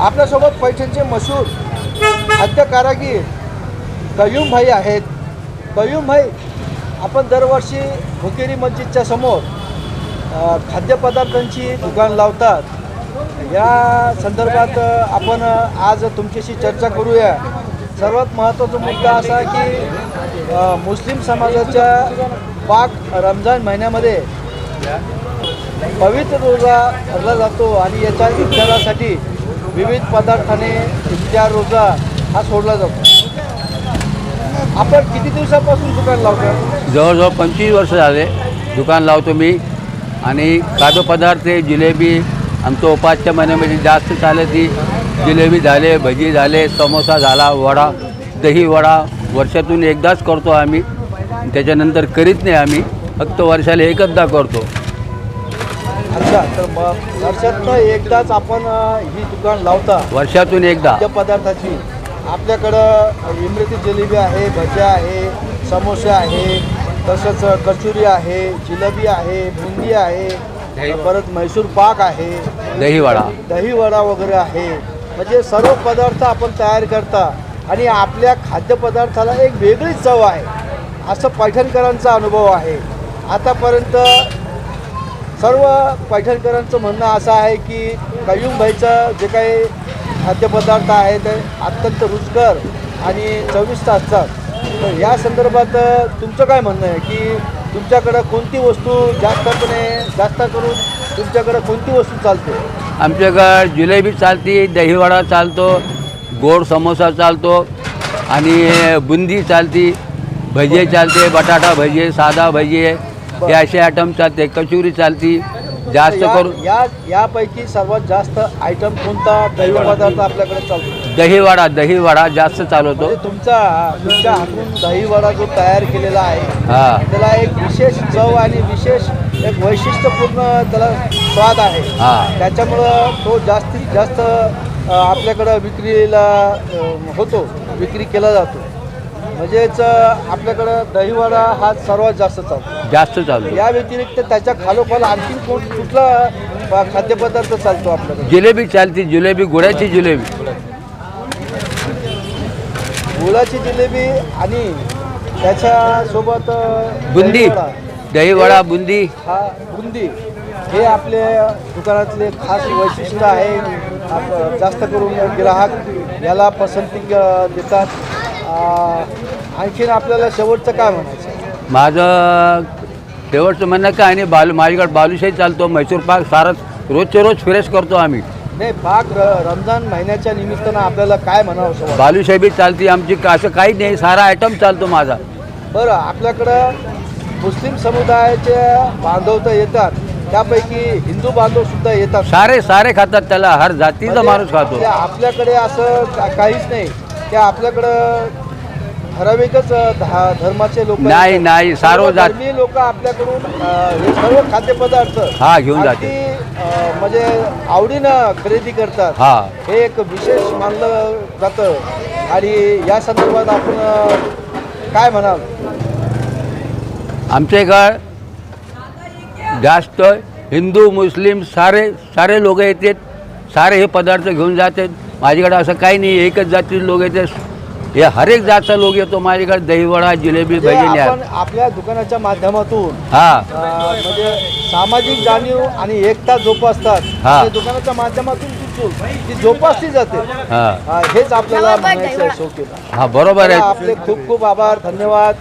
आपल्यासोबत पैठणचे मशहूर खाद्य कारागीर कयूमभाई आहेत. कयूमभाई आपण दरवर्षी भुकेरी मस्जिदच्या समोर खाद्यपदार्थांची दुकान लावतात. या संदर्भात आपण आज तुमच्याशी चर्चा करूया. सर्वात महत्त्वाचा मुद्दा असा की मुस्लिम समाजाच्या पाक रमजान महिन्यामध्ये पवित्र रोजा धरला जातो आणि याच्या इफ्तारासाठी विविध पदार्थाने त्या रोजा हा सोडला जातो. आपण किती दिवसापासून दुकान लावतो जवळजवळ पंचवीस वर्ष झाले. दुकान लावतो मी. आणि खाद्यपदार्थ जिलेबी आमचं उपासच्या महिन्यामध्ये जास्त चालती जिलेबी झाले भजी झाले समोसा झाला वडा दही वडा. वर्षातून एकदाच करतो आम्ही. त्याच्यानंतर करीत नाही आम्ही. फक्त वर्षाला एकचदा करतो. अच्छा तर मग वर्षातनं एकदाच आपण अ, ही दुकान लावता. वर्षातून एकदा. पदार्थाची. आपल्याकडं इमरती जलेबी आहे भज्या आहे समोसे आहे तसंच कचुरी आहे जिलेबी आहे बुंदी आहे परत म्हैसूर पाक आहे. दही वडा दही वडा वगैरे आहे. म्हणजे सर्व पदार्थ आपण तयार करता. आणि आपल्या खाद्यपदार्थाला एक वेगळीच चव आहे. असं पैठणकरांचा अनुभव आहे. आतापर्यंत सर्व पैठणकरांचं म्हणणं असं आहे की कयूमभाईचं जे काही खाद्यपदार्थ आहे ते अत्यंत रुचकर आणि चविष्ट असतात. तर या संदर्भात तुमचं काय म्हणणं आहे की तुमच्याकडं कोणती वस्तू जास्तपणे जास्त करून तुमच्याकडं कोणती वस्तू चालते? आमच्याकडं जिलेबी चालते दहीवडा चालतो गोड समोसा चालतो आणि बुंदी चालती भजे चालते बटाटा भजे साधा भजे हे असे आयटम चालते कचोरी चालती जास्त या- करून या यापैकी सर्वात जास्त आयटम कोणता दैव पदार्थ आपल्याकडे चालतो? दहीवडा दहीवडा जास्त चालवतो. म्हणजे तुमचा तुमच्या हातून दही वडा जो तयार केलेला आहे हा. त्याला एक विशेष चव आणि विशेष एक वैशिष्ट्यपूर्ण त्याला स्वाद आहे. हा. त्याच्यामुळं तो जास्तीत जास्त अ, आपल्याकडं विक्रीला अ, होतो विक्री केला जातो. म्हणजेच अ, आपल्याकडं दहीवडा हा सर्वात जास्त चालतो. जास्त चालतो. या व्यतिरिक्त त्याच्या खालोखाल आणखीन कोण कुठला अ, खाद्यपदार्थ चालतो आपल्याकडे? जिलेबी चालती जिलेबी गुळाची जिलेबी. गुळाची जिलेबी आणि त्याच्यासोबत अ, बुंदी दहीवडा. दहीवडा बुंदी. हा बुंदी. हे आपल्या दुकानातले खास वैशिष्ट्य आहे. आप- जास्त करून ग्राहक याला पसंती देतात. आ, आणखीन आपल्याला शेवटचं काय म्हणायचं? माझं शेवटचं म्हणणं काय आणि बालू माझ्याकडे बालुशाही चालतो मैसूर पाक सारच रोजचे रोज फ्रेश करतो आम्ही. नाही पाक रमजान महिन्याच्या निमित्तानं आपल्याला काय म्हणावं? बालुशाही बी चालती आमची असं काही नाही सारा आयटम चालतो माझा. बरं आपल्याकडं मुस्लिम समुदायाचे बांधव तर येतात त्यापैकी हिंदू बांधव सुद्धा येतात. सारे सारे खातात त्याला हर जातीचा म्हणजे माणूस खातो. आपल्याकडे असं काहीच नाही. की आपल्याकडं ठराविकच धा- धर्माचे लोक नाही, नाही, सर्व जात- लोक आपल्याकडून अं, हे सर्व खाद्यपदार्थ हा, घेऊन जाते. अगदी, अं, म्हणजे आवडीनं खरेदी करतात. हा. हे एक विशेष मानलं जातं. आणि या संदर्भात आपण अं, काय म्हणाल? आमच्या इकडं जास्त हिंदू मुस्लिम सारे सारे लोक येतात. सारे हे पदार्थ घेऊन जातात. माझ्याकडे असं काही नाही एकच जातीचे लोक येतात. हे हर एक जातचा लोक येतो. माझ्याकडे दहीवडा जिलेबी जे भजी आपण आपल्या दुकानाच्या माध्यमातून हा. अं, म्हणजे सामाजिक जाणीव आणि एकता जोपासतात. हा. आणि दुकानाच्या माध्यमातून ती जोपासली जाते. हा. हा, हेच आपल्याला म्हणायचं आहे हा बरोबर आहे. आपले खूप खूप आभार धन्यवाद.